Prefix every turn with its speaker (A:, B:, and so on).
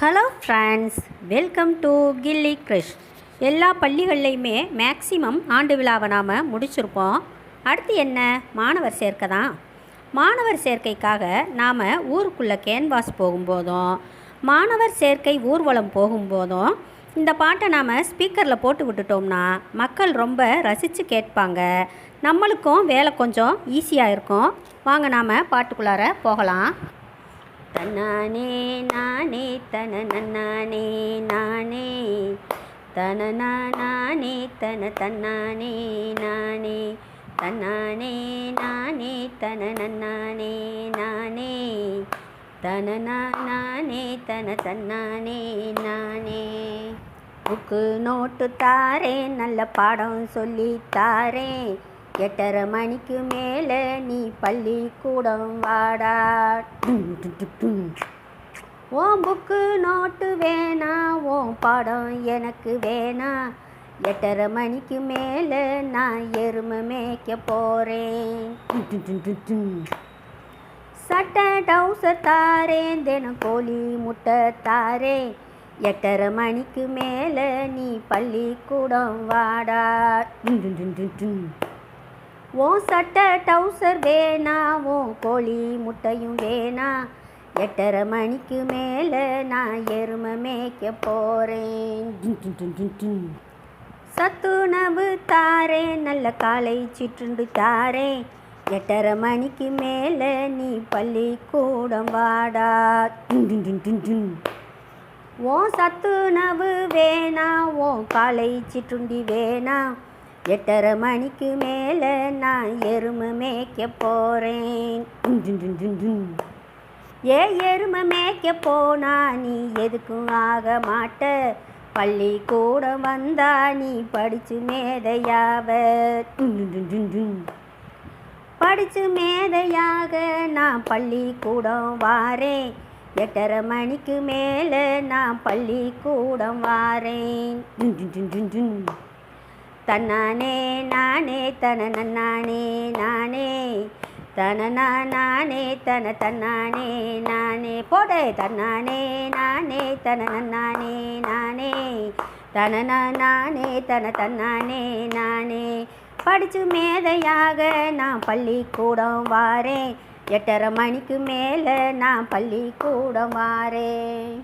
A: Hello friends welcome to Gilli Krish எல்லா பள்ளிகள்லையுமே maximum ஆண்டு விழாவை நாம் முடிச்சிருப்போம். அடுத்து என்ன? மாணவர் சேர்க்கை தான். மாணவர் சேர்க்கைக்காக நாம் ஊருக்குள்ளே கேன்வாஸ் போகும்போதும் மாணவர் சேர்க்கை ஊர்வலம் போகும்போதும் இந்த பாட்டை நாம் ஸ்பீக்கரில் போட்டு விட்டுட்டோம்னா மக்கள் ரொம்ப ரசித்து கேட்பாங்க. நம்மளுக்கும் வேலை கொஞ்சம் ஈஸியாக இருக்கும். வாங்க நாம் பாட்டுக்குள்ளார போகலாம். தன்னானே நானே தன நன்னானே நானே. தன நானே தன தன்னானே நானே. தன்னானே நானே தன நன்னானே நானே. தன நானே தன தன்னானே நானே. புக்கு நோட்டு தாரேன் நல்ல பாடம் சொல்லி தாரேன். எட்டரை மணிக்கு மேலே நீ பள்ளிக்கூடம் வாடா. ஓம் புக்கு நோட்டு வேணா ஓம் பாடம் எனக்கு வேணா. எட்டரை மணிக்கு மேலே நான் எருமை மேய்க்க போகிறேன் சட்டை டவுசர் தாரேன் தினம் கோழி முட்டை தாரேன். எட்டரை மணிக்கு மேலே நீ பள்ளிக்கூடம் வாடா. உன் சட்டை டவுசர் வேணா உன் கோழி முட்டையும் வேணா. எட்டரை மணிக்கு மேலே நான் எருமை மேய்க்க போகிறேன் சத்துணவு தாரேன் நல்ல காலை சிற்றுண்டு தாரேன். எட்டரை மணிக்கு மேலே நீ பள்ளிக்கூடம் வாடா. உன் சத்துணவு வேணா உன் காலை சிற்றுண்டி வேணா. எட்டரை மணிக்கு மேலே நான் எருமை மேய்க்க போகிறேன் ஏ எருமை மேய்க்க போனா நீ எதுக்கும் ஆக மாட்ட. பள்ளிக்கூடம் வந்தா நீ படிச்சு மேதையாவ. படிச்சு மேதையாக நான் பள்ளிக்கூடம் வாரேன். எட்டரை மணிக்கு மேலே நான் பள்ளிக்கூடம் வாரேன். தன்னானே நானே தன நன்னானே நானே. தனனா நானே தன தன்னானே நானே. போடே தன்னானே நானே தன நன்னானே நானே. தனனா நானே தன தன்னானே நானே. படிச்சு மேதையாக நான் பள்ளிக்கூடம் வாரேன். எட்டரை மணிக்கு மேலே நான் பள்ளிக்கூடம் வாரேன்.